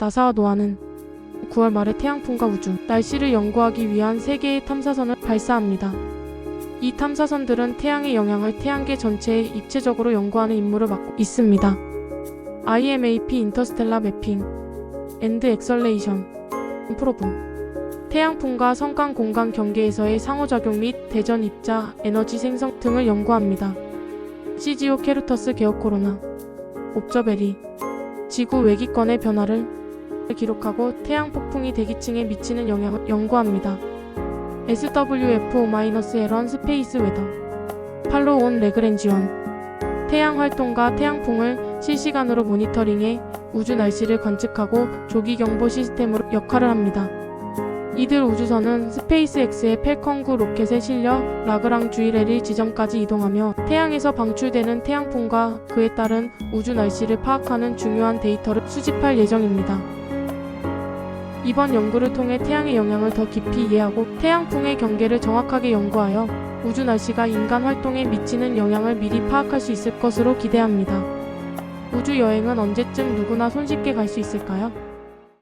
나사와 노아는 9월 말에 태양풍과 우주, 날씨를 연구하기 위한 세개의 탐사선을 발사합니다. 이 탐사선들은 태양의 영향을 태양계 전체에 입체적으로 연구하는 임무를 맡고 있습니다. IMAP 인터스텔라 매핑, 엔드 엑설레이션, 프로브, 태양풍과 성간 공간 경계에서의 상호작용 및 대전 입자, 에너지 생성 등을 연구합니다. CGO 케르터스 개혁 코로나, 옵저베리, 지구 외기권의 변화를 기록하고 태양 폭풍이 대기층에 미치는 영향을 연구합니다. SWF-1 스페이스 웨더 팔로 온 레그렌지원 태양 활동과 태양풍을 실시간으로 모니터링해 우주 날씨를 관측하고 조기 경보 시스템으로 역할을 합니다. 이들 우주선은 스페이스X의 펠컨9 로켓에 실려 라그랑 주이레릴 지점까지 이동하며 태양에서 방출되는 태양풍과 그에 따른 우주 날씨를 파악하는 중요한 데이터를 수집할 예정입니다. 이번 연구를 통해 태양의 영향을 더 깊이 이해하고 태양풍의 경계를 정확하게 연구하여 우주 날씨가 인간 활동에 미치는 영향을 미리 파악할 수 있을 것으로 기대합니다. 우주 여행은 언제쯤 누구나 손쉽게 갈 수 있을까요?